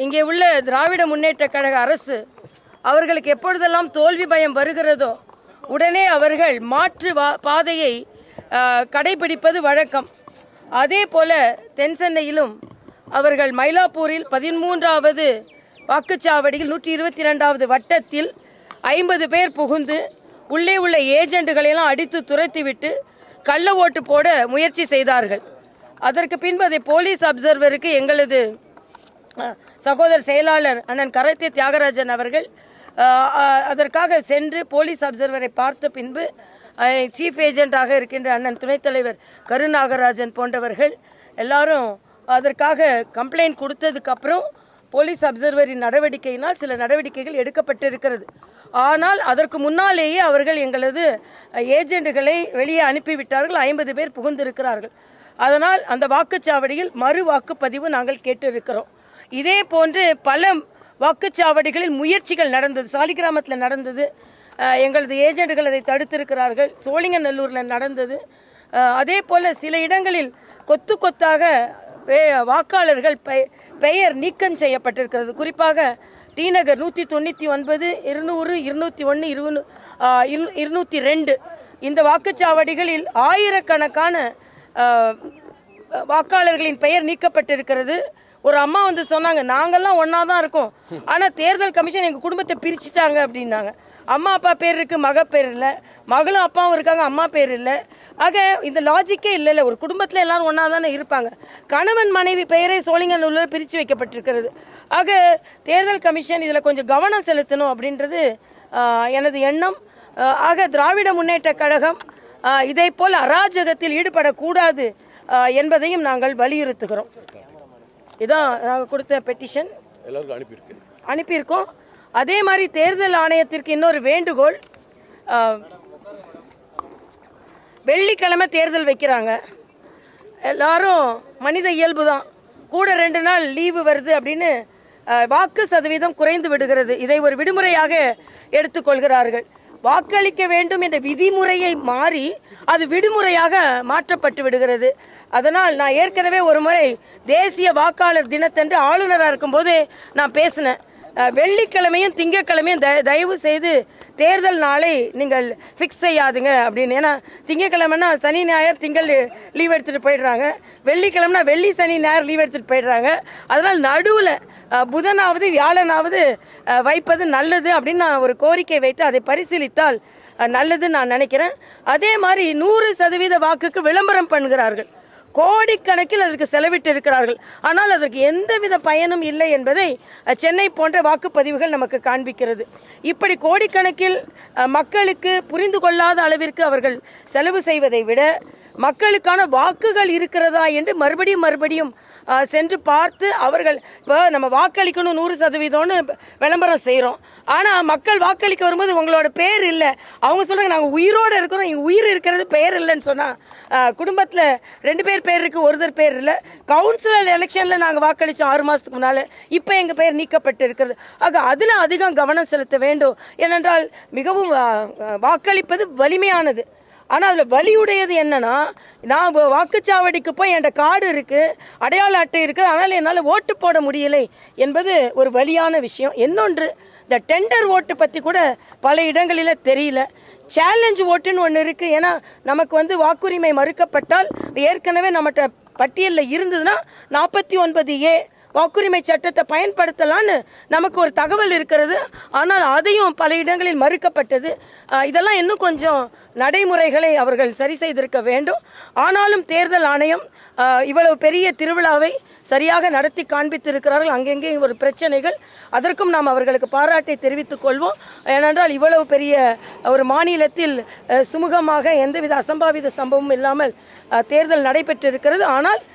இங்கே உள்ள திராவிட முன்னேற்ற கழக அரசு அவர்களுக்கு எப்பொழுதெல்லாம் தோல்வி பயம் வருகிறதோ உடனே அவர்கள் மாற்று வா பாதையை கடைபிடிப்பது வழக்கம். அதே போல தென் சென்னையிலும் அவர்கள் மயிலாப்பூரில் பதிமூன்றாவது வாக்குச்சாவடியில் நூற்றி இருபத்தி ரெண்டாவது வட்டத்தில் ஐம்பது பேர் புகுந்து உள்ளே உள்ள ஏஜெண்டுகளையெல்லாம் அடித்து துரத்திவிட்டு கள்ள ஓட்டு போட முயற்சி செய்தார்கள். அதற்கு பின்பு அதை போலீஸ் அப்சர்வருக்கு எங்களது சகோதர செயலாளர் அண்ணன் கரத்தே தியாகராஜன் அவர்கள் அதற்காக சென்று போலீஸ் அப்சர்வரை பார்த்த பின்பு சீஃப் ஏஜென்ட்டாக இருக்கின்ற அண்ணன் துணைத் தலைவர் கருநாகராஜன் போன்றவர்கள் எல்லாரும் அதற்காக கம்ப்ளைண்ட் கொடுத்ததுக்கப்புறம் போலீஸ் அப்சர்வரின் நடவடிக்கையினால் சில நடவடிக்கைகள் எடுக்கப்பட்டிருக்கிறது. ஆனால் அதற்கு முன்னாலேயே அவர்கள் எங்களது ஏஜெண்டுகளை வெளியே அனுப்பிவிட்டார்கள். ஐம்பது பேர் புகுந்திருக்கிறார்கள். அதனால் அந்த வாக்குச்சாவடியில் மறு வாக்குப்பதிவு நாங்கள் கேட்டிருக்கிறோம். இதே போன்று பல வாக்குச்சாவடிகளில் முயற்சிகள் நடந்தது. சாலிகிராமத்தில் நடந்தது. எங்களது ஏஜெண்டுகள் அதை தடுத்திருக்கிறார்கள். சோழிங்கநல்லூரில் நடந்தது. அதே போல் சில இடங்களில் கொத்து கொத்தாக வாக்காளர்கள் பெ- பெயர் நீக்கம் செய்யப்பட்டிருக்கிறது. குறிப்பாக டி நகர் நூற்றி தொண்ணூற்றி ஒன்பது இருநூறு இருநூற்றி ஒன்று இருநூ இருநூற்றி ரெண்டு. இந்த வாக்குச்சாவடிகளில் ஆயிரக்கணக்கான வாக்காளர்களின் பெயர் நீக்கப்பட்டிருக்கிறது. ஒரு அம்மா வந்து சொன்னாங்க நாங்கெல்லாம் ஒன்றா தான் இருக்கோம். ஆனால் தேர்தல் கமிஷன் எங்கள் குடும்பத்தை பிரிச்சுட்டாங்க அப்படின்னாங்க. அம்மா அப்பா பேர் இருக்குது மக பேர் இல்லை. மகளும் அப்பாவும் இருக்காங்க அம்மா பேர் இல்லை. ஆக இந்த லாஜிக்கே இல்லை ஒரு குடும்பத்தில் எல்லாரும் ஒன்றா தானே இருப்பாங்க. கணவன் மனைவி பெயரை சோழிங்கநல்லூரில் பிரித்து வைக்கப்பட்டிருக்கிறது. ஆக தேர்தல் கமிஷன் இதில் கொஞ்சம் கவனம் செலுத்தணும் அப்படின்றது எனது எண்ணம். ஆக திராவிட முன்னேற்ற கழகம் ஆஹ், இதை போல் அராஜகத்தில் ஈடுபடக்கூடாது என்பதையும் நாங்கள் வலியுறுத்துகிறோம். இதான் நாங்கள் கொடுத்த பெட்டிஷன் எல்லாருக்கும் அனுப்பியிருக்கு அனுப்பியிருக்கோம். அதே மாதிரி தேர்தல் ஆணையத்திற்கு இன்னொரு வேண்டுகோள். வெள்ளிக்கிழமை தேர்தல் வைக்கிறாங்க. எல்லாரும் மனித இயல்பு தான். கூட ரெண்டு நாள் லீவு வருது அப்படின்னு வாக்கு சதவீதம் குறைந்து விடுகிறது. இதை ஒரு விடுமுறையாக எடுத்துக்கொள்கிறார்கள். வாக்களிக்க வேண்டும் என்ற விதிமுறையை மாறி அது விடுமுறையாக மாற்றப்பட்டு விடுகிறது. அதனால் நான் ஏற்கனவே ஒரு முறை தேசிய வாக்காளர் தினத்தன்று ஆளுநராக இருக்கும்போது நான் பேசினேன். வெள்ளிக்கிழமையும் திங்கட்கிழமையும் த தயவு செய்து தேர்தல் நாளை நீங்கள் ஃபிக்ஸ் செய்யாதுங்க அப்படின்னு. ஏன்னா திங்கக்கிழமைனா சனி ஞாயிறு திங்கள் லீவ் எடுத்துகிட்டு போயிடுறாங்க. வெள்ளிக்கிழமைனா வெள்ளி சனி ஞாயிறு லீவ் எடுத்துகிட்டு போயிடுறாங்க. அதனால் நடுவில் புதனாவது வியாழனாவது வைப்பது நல்லது அப்படின்னு நான் ஒரு கோரிக்கை வைத்து அதை பரிசீலித்தால் நல்லதுன்னு நான் நினைக்கிறேன். அதே மாதிரி நூறு சதவீத வாக்குக்கு விளம்பரம் பண்ணுகிறார்கள். கோடிக்கணக்கில் அதற்கு செலவிட்டு இருக்கிறார்கள் ஆனால் அதற்கு எந்தவித பயனும் இல்லை என்பதை சென்னை போன்ற வாக்குப்பதிவுகள் நமக்கு காண்பிக்கிறது. இப்படி கோடிக்கணக்கில் மக்களுக்கு புரிந்து கொள்ளாத அளவிற்கு அவர்கள் செலவு செய்வதை விட மக்களுக்கான வாக்குகள் இருக்கிறதா என்று மறுபடியும் மறுபடியும் சென்று பார்த்து அவர்கள் இப்போ நம்ம வாக்களிக்கணும் நூறு சதவீதம்னு விளம்பரம் செய்கிறோம் ஆனால் மக்கள் வாக்களிக்க வரும்போது உங்களோட பேர் இல்லை. அவங்க சொல்கிறாங்க நாங்கள் உயிரோடு இருக்கிறோம் இங்கே உயிர் இருக்கிறது பேர் இல்லைன்னு சொன்னால் குடும்பத்தில் ரெண்டு பேர் பேர் இருக்குது ஒருத்தர் பேர் இல்லை. கவுன்சிலர் எலெக்ஷனில் நாங்கள் வாக்களித்தோம் ஆறு மாதத்துக்கு முன்னால். இப்போ எங்கள் பேர் நீக்கப்பட்டு இருக்கிறது. ஆக அதில் அதிகம் கவனம் செலுத்த வேண்டும். ஏனென்றால் மிகவும் வாக்களிப்பது வலிமையானது. ஆனால் அதில் வலியுடையது என்னன்னா நான் வாக்குச்சாவடிக்கு போய் என்கிட்ட கார்டு இருக்குது அடையாள அட்டை இருக்குது ஆனால் என்னால் ஓட்டு போட முடியலை என்பது ஒரு வலியான விஷயம். இன்னொன்று இந்த டெண்டர் ஓட்டு பற்றி கூட பல இடங்களில் தெரியல. சேலஞ்ச் ஓட்டுன்னு ஒன்று இருக்குது ஏன்னா நமக்கு வந்து வாக்குரிமை மறுக்கப்பட்டால் ஏற்கனவே நம்மகிட்ட பட்டியலில் இருந்ததுன்னா நாற்பத்தி ஒன்பது ஏ வாக்குரிமை சட்டத்தை பயன்படுத்தலான்னு நமக்கு ஒரு தகவல் இருக்கிறது. ஆனால் அதையும் பல இடங்களில் மறுக்கப்பட்டது. இதெல்லாம் இன்னும் கொஞ்சம் நடைமுறைகளை அவர்கள் சரி செய்திருக்க வேண்டும். ஆனாலும் தேர்தல் ஆணையம் இவ்வளவு பெரிய திருவிழாவை சரியாக நடத்தி காண்பித்திருக்கிறார்கள். அங்கெங்கே ஒரு பிரச்சனைகள். அதற்கும் நாம் அவர்களுக்கு பாராட்டை தெரிவித்துக் கொள்வோம். ஏனென்றால் இவ்வளவு பெரிய ஒரு மாநிலத்தில் சுமூகமாக எந்தவித அசம்பாவித சம்பவமும் இல்லாமல் தேர்தல் நடைபெற்றிருக்கிறது. ஆனால்